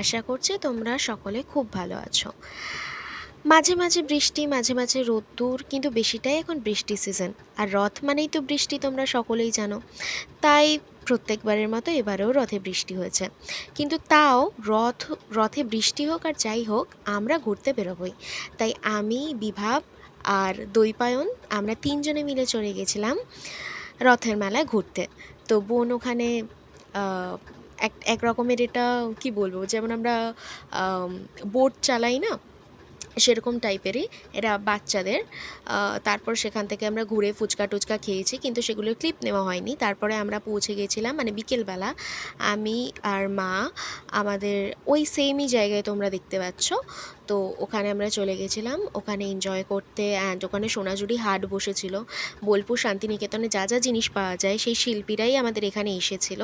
আশা করছি তোমরা সকলে খুব ভালো আছো। মাঝে মাঝে বৃষ্টি, মাঝে মাঝে রোদ্দুর, কিন্তু বেশিটাই এখন বৃষ্টি সিজন আর রথ মানেই তো বৃষ্টি, তোমরা সকলেই জানো। তাই প্রত্যেকবারের মতো এবারেও রথে বৃষ্টি হয়েছে। কিন্তু তাও রথ, রথে বৃষ্টি হোক আর যাই হোক, আমরা ঘুরতে বেরোবই। তাই আমি, বিভাব আর দৈপায়ন আমরা তিনজনে মিলে চলে গেছিলাম রথের মেলায় ঘুরতে। তো বোন ওখানে এক এক রকমের এটা কি বলব? যেমন আমরা বোট চালাই না? সেরকম টাইপেরই এরা বাচ্চাদের। তারপর সেখান থেকে আমরা ঘুরে ফুচকা টুচকা খেয়েছি, কিন্তু সেগুলো ক্লিপ নেওয়া হয়নি। তারপরে আমরা পৌঁছে গেছিলাম মানে বিকেলবেলা আমি আর মা আমাদের ওই সেমই জায়গায় তোমরা দেখতে পাচ্ছ। তো ওখানে আমরা চলে গেছিলাম। ওখানে এনজয় করতে অ্যান্ড ওখানে সোনাঝুরি হাট বসেছিল। বোলপুর শান্তিনিকেতনে যা যা জিনিস পাওয়া যায় সেই শিল্পীরাই আমাদের এখানে এসেছিল।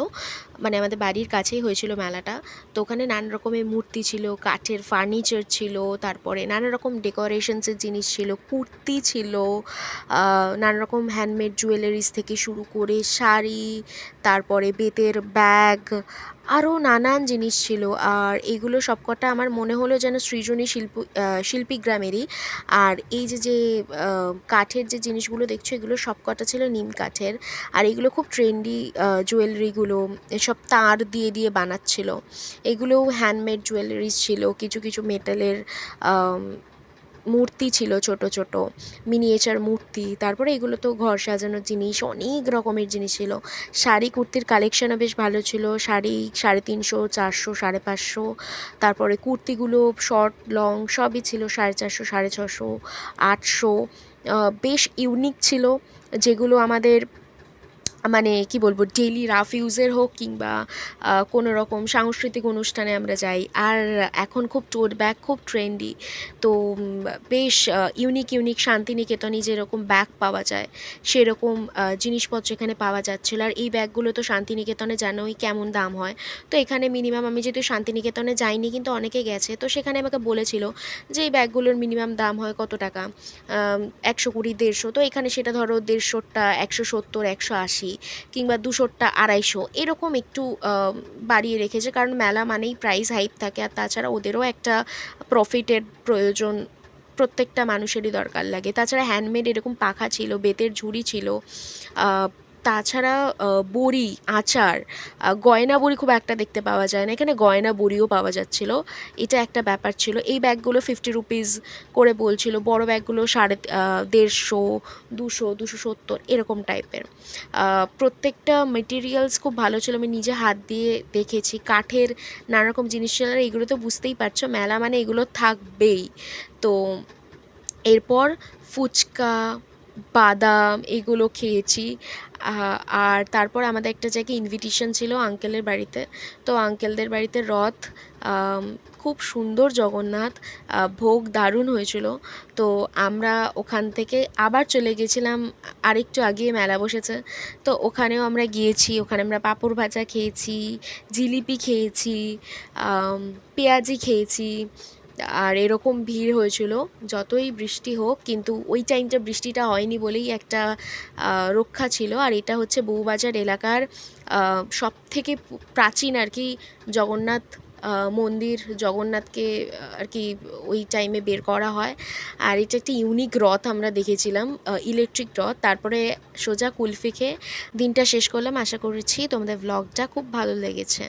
মানে আমাদের বাড়ির কাছেই হয়েছিল মেলাটা। তো ওখানে নানা রকমের মূর্তি ছিল, কাঠের ফার্নিচার ছিল, তারপরে নানা রকম ডেকোরেশনসের জিনিস ছিল, কুর্তি ছিল নানা রকম হ্যান্ডমেড জুয়েলারিস থেকে শুরু করে শাড়ি, তারপরে বেতের ব্যাগ আরও নানান জিনিস ছিল আর এগুলো সবকটা আমার মনে হলো যেন সৃজনী শিল্প শিল্পী গ্রামেরই। আর এই যে যে কাঠের যে জিনিসগুলো দেখছ, এগুলো সবকটা ছিল নিম কাঠের। আর এগুলো খুব ট্রেন্ডি জুয়েলারিগুলো, এসব তার দিয়ে দিয়ে বানাচ্ছিল। এগুলোও হ্যান্ডমেড জুয়েলারিজ ছিল, কিছু কিছু মেটালের মূর্তি ছিল ছোট ছোট মিনিয়েচার মূর্তি, তারপরে এগুলো তো ঘর সাজানোর জিনিস, অনেক রকমের জিনিস ছিল। শাড়ি কুর্তির কালেকশনও বেশ ভালো ছিল, শাড়ি সাড়ে তিনশো, চারশো, সাড়ে পাঁচশো, তারপরে কুর্তিগুলো শর্ট লং সবই ছিল সাড়ে চারশো, সাড়ে ছশো, আটশো বেশ ইউনিক ছিল, যেগুলো আমাদের মানে কি বলব ডেইলি রাফ ইউজের হোক কিংবা কোনো রকম সাংস্কৃতিক অনুষ্ঠানে আমরা যাই। আর এখন খুব টোট ব্যাগ খুব ট্রেন্ডি তো বেশ ইউনিক ইউনিক শান্তিনিকেতনে যেরকম ব্যাগ পাওয়া যায়, সেরকম জিনিসপত্র এখানে পাওয়া যাচ্ছিল আর এই ব্যাগগুলো তো শান্তিনিকেতনে জানোই কেমন দাম হয়। তো এখানে মিনিমাম আমি যেহেতু শান্তিনিকেতনে যাইনি, কিন্তু অনেকে গেছে। তো সেখানে আমাকে বলেছিল যে এই ব্যাগগুলোর মিনিমাম দাম হয় কত টাকা? একশো কুড়ি, দেড়শো। তো এখানে সেটা ধরো দেড়শোটা, একশো সত্তর, একশো আশি। কিংবা দুশোরটা আড়াইশো, এরকম একটু বাড়িয়ে রেখেছে। কারণ মেলা মানেই প্রাইস হাইপ থাকে, আর তাছাড়া ওদেরও একটা প্রফিটের প্রয়োজন প্রত্যেকটা মানুষেরই দরকার লাগে। তাছাড়া হ্যান্ডমেড এরকম পাখা ছিল, বেতের ঝুড়ি ছিল তাছাড়া বড়ি, আচার গয়না বড়ি খুব একটা দেখতে পাওয়া যায় না। এখানে গয়না বড়িও পাওয়া যাচ্ছিল। এটা একটা ব্যাপার ছিল। এই ব্যাগগুলো ফিফটি রুপিস করে বলছিল। বড় ব্যাগগুলো সাড়ে দেড়শো, দুশো দুশো সত্তর এরকম টাইপের। প্রত্যেকটা মেটেরিয়ালস খুব ভালো ছিল। আমি নিজে হাত দিয়ে দেখেছি। কাঠের নানারকম জিনিস ছিল। আর এগুলো তো বুঝতেই পারছ, মেলা মানে এগুলো থাকবেই। তো এরপর ফুচকা বাদাম এগুলো খেয়েছি। আর তারপর আমাদের একটা জায়গায় ইনভিটেশন ছিল আঙ্কেলের বাড়িতে। তো আঙ্কেলদের বাড়িতে রথ খুব সুন্দর জগন্নাথ ভোগ দারুণ হয়েছিল। তো আমরা ওখান থেকে আবার চলে গেছিলাম, আরেকটু আগে মেলা বসেছে। তো ওখানেও আমরা গিয়েছি, ওখানে আমরা পাঁপড় ভাজা খেয়েছি, জিলিপি খেয়েছি পেঁয়াজি খেয়েছি। আর এরকম ভিড় হয়েছিল, যতই বৃষ্টি হোক, কিন্তু ওই টাইমটা বৃষ্টিটা হয়নি বলেই একটা রক্ষা ছিল। আর এটা হচ্ছে বউবাজার এলাকার সব থেকে প্রাচীন আর কি জগন্নাথ মন্দির জগন্নাথকে, আর কি ওই টাইমে বের করা হয়। আর এটা একটি ইউনিক রথ আমরা দেখেছিলাম ইলেকট্রিক রথ। তারপরে সোজা কুলফি খেয়ে দিনটা শেষ করলাম। আশা করেছি তোমাদের ভ্লগটা খুব ভালো লেগেছে।